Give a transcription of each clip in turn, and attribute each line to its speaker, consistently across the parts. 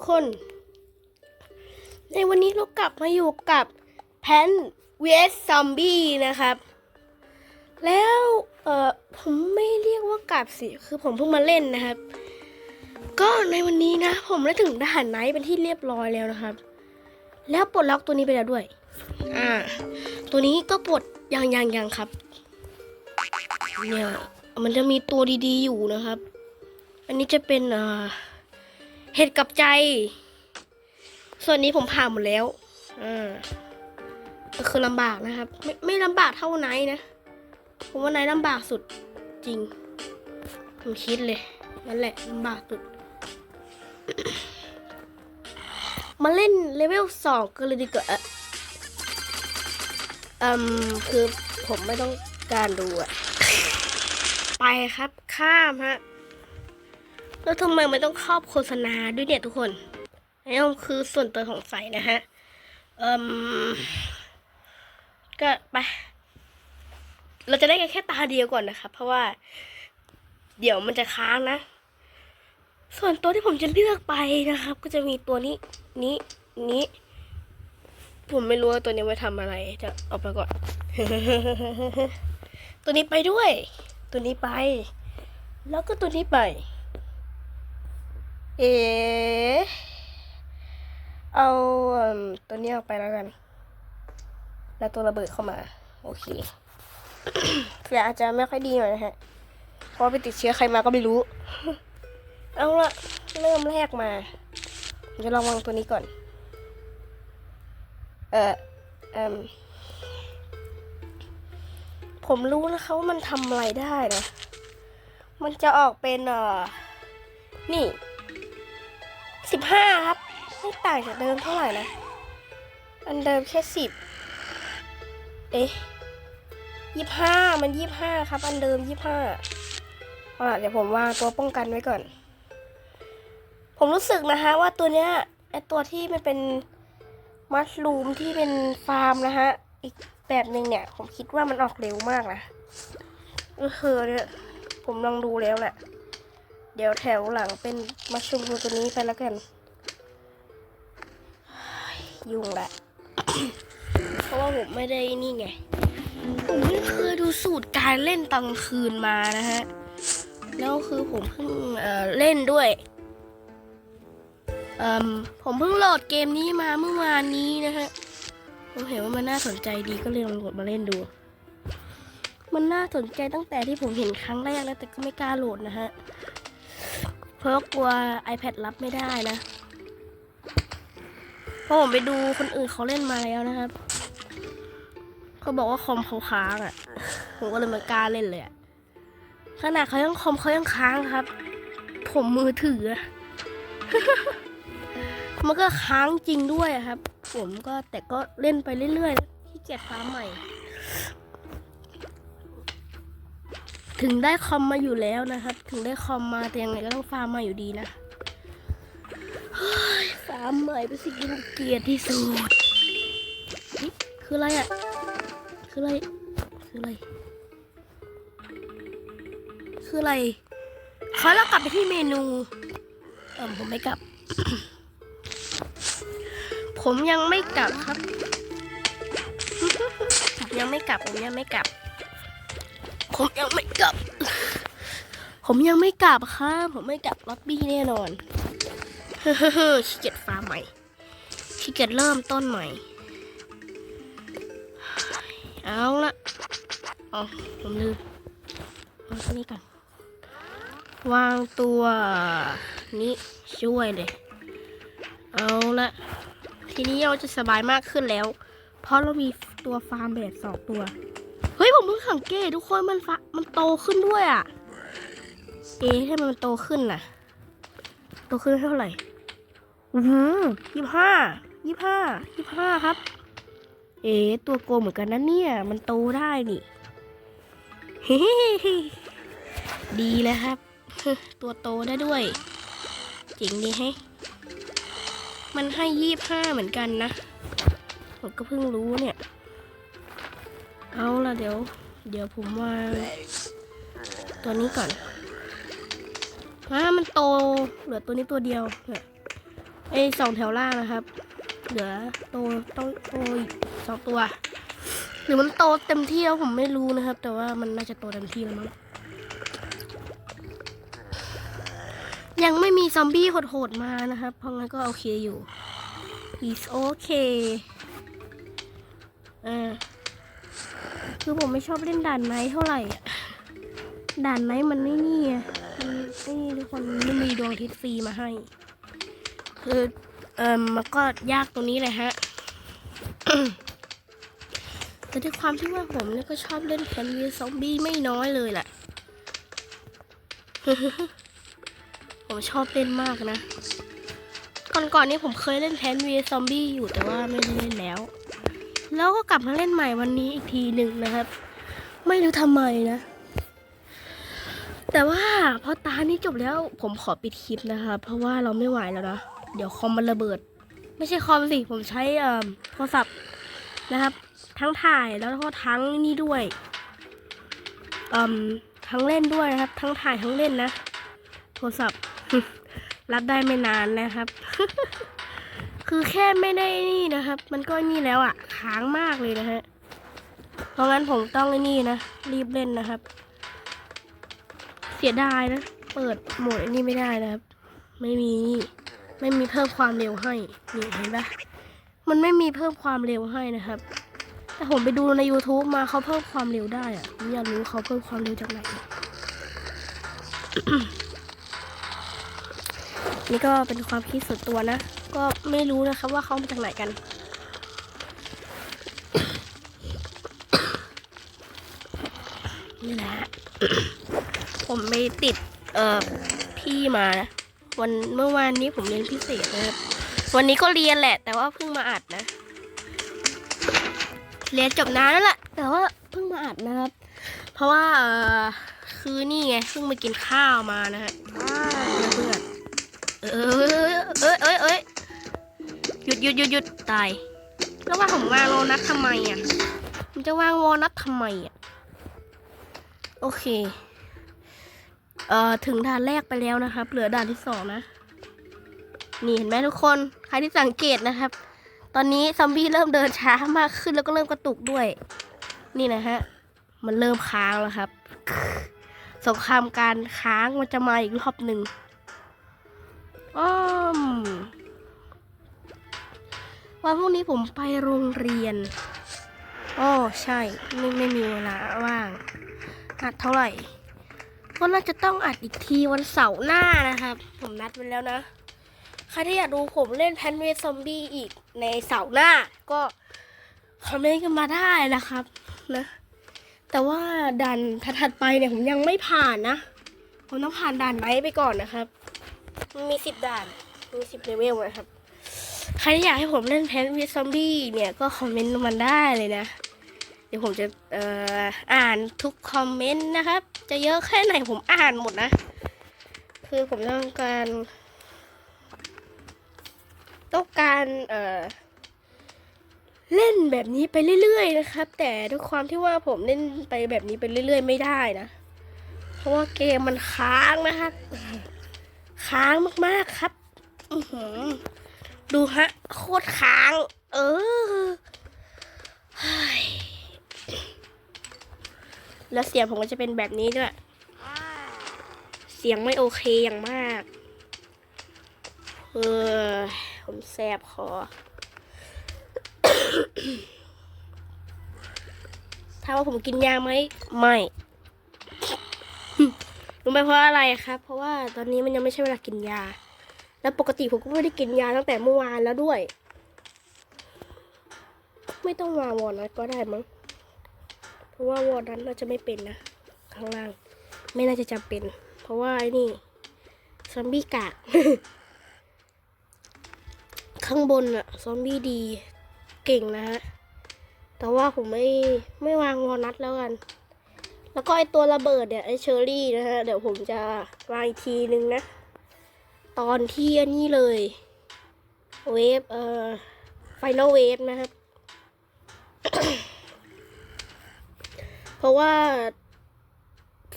Speaker 1: กคน ในวันนี้เรากลับมาอยู่กับแพน vs ซอมบี้นะครับ แล้วเออผมไม่เรียกว่ากลับสิ คือผมเพิ่งมาเล่นนะครับ ก็ในวันนี้นะ ผมได้ถึงด่านไนท์เป็นที่เรียบร้อยแล้วนะครับ แล้วปลดล็อกตัวนี้ไปแล้วด้วย อ่า ตัวนี้ก็ปลดยังยังยังครับ เนี่ย มันจะมีตัวดีๆอยู่นะครับ อันนี้จะเป็นอ่อ เห็ดกับใจ ส่วนนี้ผมผ่านหมดแล้วอ่าก็คือลำบากนะครับ ไม่ไม่ลำบากเท่าไนนะผมว่าไนท์ลำบากสุดจริง ผมคิดเลย นั่นแหละลำบากสุด มาเล่นเลเวลสองกันเลยดีกว่าอ่ออืมคือผมไม่ต้องการดูอะไปครับข้ามฮะ แล้วทำไมมันต้องครอบโฆษณาด้วยเนี่ยทุกคนนี่คือส่วนตัวของใสนะฮะเอ่มก็ไป เราจะได้กันแค่ตาเดียวก่อนนะครับเพราะว่า เดี๋ยวมันจะค้างนะ ส่วนตัวที่ผมจะเลือกไปนะครับ ก็จะมีตัวนี้ นี้ นี้ ผมไม่รู้ว่าตัวนี้ไว้ทำอะไร จะเอาไปก่อน ตัวนี้ไปด้วย ตัวนี้ไป แล้วก็ตัวนี้ไป เออเอาตัวนี้ออกไปแล้วกัน แล้วตัวระเบิดเข้ามา โอเคเสียอาจจะไม่ค่อยดีหน่อยนะฮะ เพราะไปติดเชื้อใครมาก็ไม่รู้ เอาละเริ่มแรกมาจะลองวางตัวนี้ก่อน เออเอมผมรู้นะคะว่ามันทำอะไรได้นะ มันจะออกเป็นเออนี่ สิบห้าครับ ไม่ต่างจากเดิมเท่าไหร่นะ อันเดิมแค่สิบเอ๊ะยี่ห้ามันยี่ห้าครับ อันเดิมยี่ห้าเอาล่ะเดี๋ยวผมวางตัวป้องกันไว้ก่อน ผมรู้สึกนะคะว่าตัวเนี้ยไอตัวที่มันเป็นมัชลูมที่เป็นฟาร์มนะฮะ อีกแบบหนึ่งเนี่ย ผมคิดว่ามันออกเร็วมากนะก็คือเนี่ยผมลองดูแล้วแหละ ดี๋ยวแถวหลังเป็นมัชลูมตัวนี้ไปแล้วกัน ยุ่งแหละ เพราะว่าผมไม่ได้นี่ไง ผมไม่งเคยดูสูตรการเล่นตอนกลางคืนมานะฮะ แล้วคือผมเพิ่งเเล่นด้วย ผมเพิ่งโหลดเกมนี้มาเมื่อวานนี้นะฮะ ผมเห็นว่ามันน่าสนใจดีก็เลยลองโหลดมาเล่นดูมันน่าสนใจตั้งแต่ที่ผมเห็นครั้งแรกแล้วแต่ก็ไม่กล้าโหลดนะฮะ เพราะกลัว iPad รับไม่ได้นะ เพราะผมไปดูคนอื่นเขาเล่นมาแล้วนะครับเขาบอกว่าคอมเขาค้างอะ ผมก็เลยไมากล้าเล่นเลยขนาดเขายังคอมเขายังค้างครับ ผมมือถือ มันก็ค้างจริงด้วยครับ ผมก็แต่ก็เล่นไปเรื่อยๆที่เกียจฟ้าใหม่ ถึงได้คอมมาอยู่แล้วนะครับ ถึงได้คอมมาแต่ยังไงก็ต้องฟาร์มมาอยู่ดีนะฟาร์มใหม่เป็นสิ่งที่เกลียดที่สุดคืออะไรอะคืออะไร คืออะไร คืออะไรขอเรากลับไปที่เมนู เออผมไม่กลับ ผมยังไม่กลับครับ ยังไม่กลับ ผมยังไม่กลับ ผมยังไม่กลับ ผมยังไม่กลับครับผมไม่กลับล็อบบี้แน่นอนเฮ้อขี้เกียจฟาร์มใหม่ขี้เกียจเริ่มต้นใหม่ เอาละอ๋อผมลืมเอาตัวนี้ก่อนวางตัวนี้ช่วยเลย เอาละทีนี้เราจะสบายมากขึ้นแล้ว เพราะเรามีตัวฟาร์มแบบสองตัว ฮ้ยผมเพิ่งสังเกตทุกคนมันฟะมันโตขึ้นด้วยอะเอ๊ะให้มันโตขึ้นน่ะ โตขึ้นเท่าไหร่อือหือยี่ห้ายี่ห้ายี่ห้าครับ เอ๊ะตัวโกเหมือนกันนะเนี่ย มันโตได้นี่ดีแล้วครับ ตัวโตได้ด้วยจริงดีแฮะมันให้ยี่ห้าเหมือนกันนะ ผมก็เพิ่งรู้เนี่ย เอาละเดี๋ยว เดี๋ยวผมวางตัวนี้ก่อนอ่ามันโตเหลือตัวนี้ตัวเดียวเนี่ยไอสองแถวล่างนะครับ เหลือโตต้องโตอีกสองตัว หรือมันโตเต็มที่แล้วผมไม่รู้นะครับ แต่ว่ามันน่าจะโตเต็มที่แล้วมั้งยังไม่มีซอมบี้โหดๆมานะครับ เพราะงั้นก็โอเคอยู่ is okay อ่า คือผมไม่ชอบเล่นด่านไนท์เท่าไหร่ ด่านไนท์มันไม่นี่ไงมันไม่นี่ทุกคนไม่มีดวงอาทิตย์ฟรีมาให้ คือเออมันก็ยากตรงนี้เลยฮะ แต่ด้วยความที่ว่าผมเนี่ยก็ชอบเล่นแพนวีซอมบี้ไม่น้อยเลยแหละ ผมชอบเล่นมากนะ ก่อนๆนี้ผมเคยเล่นแพนวีซอมบี้อยู่แต่ว่าไม่ได้เล่นแล้ว แล้วก็กลับมาเล่นใหม่วันนี้อีกทีหนึ่งนะครับ ไม่รู้ทำไมนะ แต่ว่าพอตานี้จบแล้วผมขอปิดคลิปนะคะ เพราะว่าเราไม่ไหวแล้วนะ เดี๋ยวคอมมันระเบิด ไม่ใช่คอมสิ ผมใช้โทรศัพท์นะครับ ทั้งถ่ายแล้วก็ทั้งนี่ด้วยทั้งเล่นด้วยนะครับ ทั้งถ่ายทั้งเล่นนะ โทรศัพท์รับได้ไม่นานนะครับ คือแค่ไม่ได้นี่นะครับ มันก็นี่แล้วอะ่ะค้างมากเลยนะฮะ เพราะงั้นผมต้องไอ้นี่นะ รีบเล่นนะครับ เสียดายนะ เปิดโหมดไอ้นี่ไม่ได้นะครับ ไม่มีไม่มีเพิ่มความเร็วให้ นี่เห็นปะมันไม่มีเพิ่มความเร็วให้นะครับ แต่ผมไปดูใน YouTube มาเขาเพิ่มความเร็วได้อะอยากรู้เขาเพิ่มความเร็วจากไหน นี่ก็เป็นความคิดส่วนตัวนะ ก็ไม่รู้นะครับว่าเขามาจากไหนกัน นี่แหละผมไปติด เอ่อ พี่มานะ วันเมื่อวานนี้ผมเรียนพิเศษนะครับ วันนี้ก็เรียนแหละ แต่ว่าเพิ่งมาอัดนะ เรียนจบนานแล้วแหละ แต่ว่าเพิ่งมาอัดนะครับ เพราะว่า เอ่อ คือนี่ไง เพิ่งมากินข้าวมานะฮะเพื่อน เออเอ้ยเอ้ยเอ้ยหยุดหยุดหยุดหยุดตาย แล้วว่าผมวางโลนัททำไมอะผมจะวางวอลนัททำไมอะ โอเค เอ่อ ถึงด่านแรกไปแล้วนะครับ เหลือด่านที่สองนะ นี่เห็นไหมทุกคน ใครที่สังเกตนะครับ ตอนนี้ซอมบี้เริ่มเดินช้ามากขึ้นแล้วก็เริ่มกระตุกด้วย นี่นะฮะ มันเริ่มค้างแล้วครับ สงครามการค้างมันจะมาอีกรอบหนึ่ง อ้อมวันพรุ่งนี้ผมไปโรงเรียนอ๋อใช่ไม่ไม่มีเวลาว่างอัดเท่าไหร่ก็น่าจะต้องอัดอีกทีวันเสาร์หน้านะครับ ผมนัดไว้แล้วนะ ใครที่อยากดูผมเล่นแพนเวซอมบี้อีกในเสาร์หน้า ก็คอมเมนต์กันมาได้นะครับนะแต่ว่าด่านถัดไปเนี่ยผมยังไม่ผ่านนะ ผมต้องผ่านด่านไว้ไปก่อนนะครับ มีสิบด่าน มีสิบเลเวลนะครับ ใครที่อยากให้ผมเล่นแพนวิซอมบี้เนี่ยก็คอมเมนต์มันได้เลยนะ เดี๋ยวผมจะเอ่ออ่านทุกคอมเมนต์นะครับ จะเยอะแค่ไหนผมอ่านหมดนะ คือผมต้องการ ต้องการเอ่อเล่นแบบนี้ไปเรื่อยๆนะครับ แต่ด้วยความที่ว่าผมเล่นไปแบบนี้ไปเรื่อย ๆ ไม่ได้นะ เพราะว่าเกมมันค้างนะครับ ค้างมากๆครับดูฮะ โคตรค้าง เออแล้วเสียงผมก็จะเป็นแบบนี้ด้วย เสียงไม่โอเคอย่างมาก เออ ผมแสบคอถามว่าผมกินยาไหม ไม่ รู้ไหมเพราะอะไรครับ เพราะว่าตอนนี้มันยังไม่ใช่เวลากินยา แล้วปกติผมก็ไม่ได้กินยาตั้งแต่เมื่อวานแล้วด้วย ไม่ต้องวางวอร์นัทก็ได้มั้ง เพราะว่าวอร์นัทน่าจะไม่เป็นนะ ข้างล่าง ไม่น่าจะจำเป็น เพราะว่าไอ้นี่ซอมบี้กาก ข้างบนอะซอมบี้ดี เก่งนะฮะ แต่ว่าผมไม่ไม่วางวอนัทแล้วกัน แล้วก็ไอตัวระเบิดเนี่ยไอเชอรี่นะฮะเดี๋ยวผมจะวางอีกทีนึงนะ ตอนที่อันนี้เลย เวฟเอ่อไฟนอลเวฟนะครับ เพราะว่า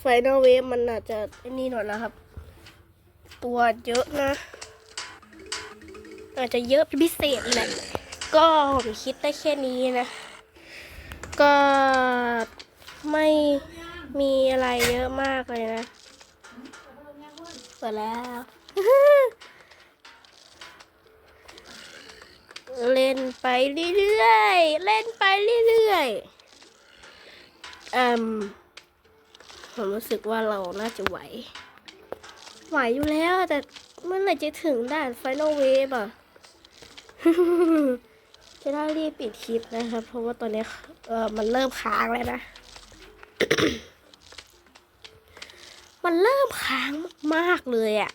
Speaker 1: ไฟนอลเวฟมันอาจจะอ้นี่หน่อยนะครับ ตัวเยอะนะ อาจจะเยอะพิเศษแหละก็ผมคิดได้แค่นี้นะ ก็ไม่ มีอะไรเยอะมากเลยนะ เปิดแล้ว เล่นไปเรื่อยๆ เล่นไปเรื่อยๆอืมผมรู้สึกว่าเราน่าจะไหว ไหวอยู่แล้ว แต่เมื่อไหร่จะถึงด่าน Final Wave อะ จะได้รีบปิดคลิปนะครับ เพราะว่าตอนนี้เออมันเริ่มค้างแล้วนะ มันเริ่มค้างมากๆเลยอะ่ะ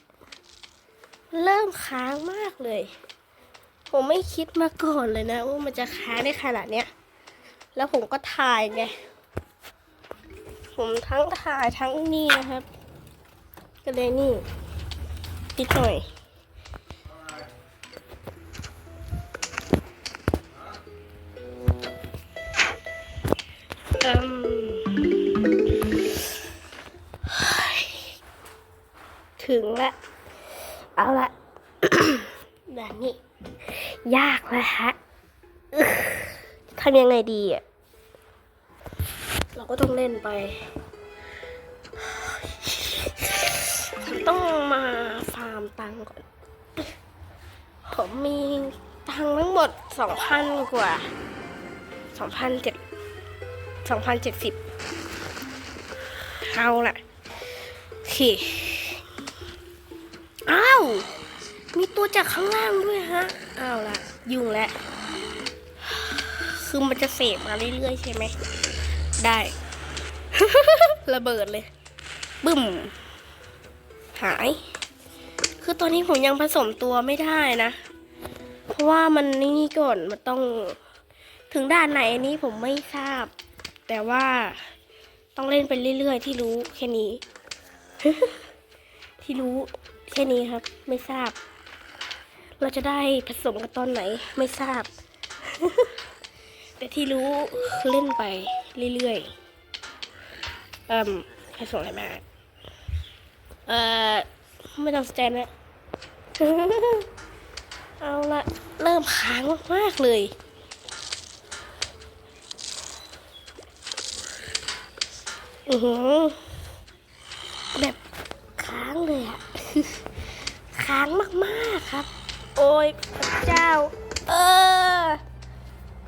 Speaker 1: เริ่มค้างมากเลย ผมไม่คิดมาก่อนเลยนะว่ามันจะค้างได้ขนาดเนี้ย แล้วผมก็ถ่ายไง ผมทั้งถ่ายทั้งนี่นะครับ ก็เลยนี่นิดหน่อยอืม ถึงละ เอาละแบบนี้ ยากเลยฮะทำยังไงดีอะ เราก็ต้องเล่นไป ต้องมาฟาร์มตังก่อน ผมมีตังทั้งหมดสองพันกว่าสองพันเจ็ดสองพันเจ็ดสิบเอาละโอเค อ้าว มีตัวจากข้างล่างด้วยฮะเอาวละยุ่งแล้ว คือมันจะเสพมาเรื่อยๆใช่ไหม ได้ ระเบิดเลย บึ้ม หาย คือตอนนี้ผมยังผสมตัวไม่ได้นะ เพราะว่ามันนี่ก่อน มันต้อง ถึงด้านไหนอันนี้ผมไม่ทราบ แต่ว่าต้องเล่นไปเรื่อยๆ ที่รู้แค่นี้ ที่รู้ แค่นี้ครับ ไม่ทราบ เราจะได้ผสมกันตอนไหน ไม่ทราบ แต่ที่รู้เล่นไปเรื่อยๆเอ่มผสมอะไรมาเอ่อ ไม่ต้องสแตนนะเอาละเริ่มค้างมากๆเลยอือแบบค้างเลยอะ ค้างมากๆครับ โอ้ยพระเจ้า เออ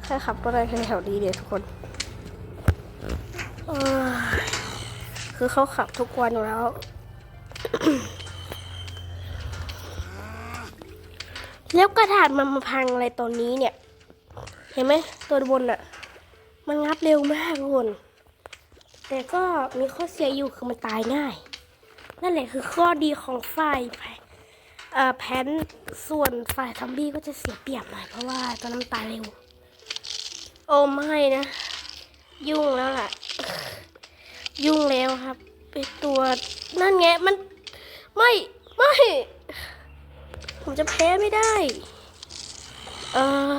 Speaker 1: ใครขับอะไรแถวนี้เนี่ยทุกคนคือเขาขับทุกวันอยู่แล้วแล้วกระดาษมันมาพังอะไรตอนนี้เนี่ย เห็นไหมตัวบนอะมันงับเร็วมากทุกคนแต่ก็มีข้อเสียอยู่คือมันตายง่าย นั่นแหละคือข้อดีของฝ่ายเอ่อแพนส่วนฝ่ายซัมบี้ก็จะเสียเปรียบหน่อยเพราะว่าตัวน้ำตายเร็ว โอ้ไม่นะ ยุ่งแล้วล่ะ ยุ่งแล้วครับเป็นตัวนั่นไงมันไม่ ไม่ ผมจะแพ้ไม่ได้ เออ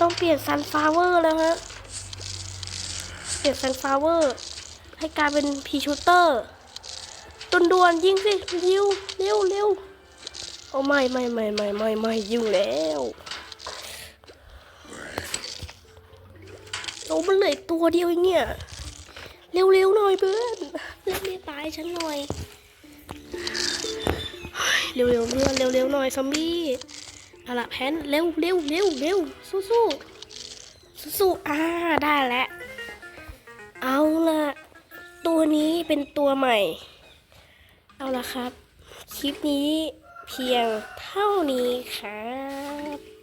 Speaker 1: ต้องเปลี่ยนซันฟลาวเวอร์แล้วฮะ เปลี่ยนซันฟลาวเวอร์ให้กลายเป็นพีชูเตอร์ ด่วนๆยิงสิยิวเร็วเร็วโอ้ไม่ไม่ไม่ไม่ไม่ไม่ยิงแล้วโอ้มันเหลือตัวเดียวเงเนี่ยเร็วๆหน่อยเพื่อนเล่นไม่ตายฉันหน่อยเฮ้ยเร็วๆเพื่อนเร็วๆหน่อยซอมบี้เอาละแพนเร็วเร็วเร็วเร็วสู้สู้สู้สู้อ่าได้แล้วเอาละตัวนี้เป็นตัวใหม่ เอาละครับ คลิปนี้เพียงเท่านี้ครับ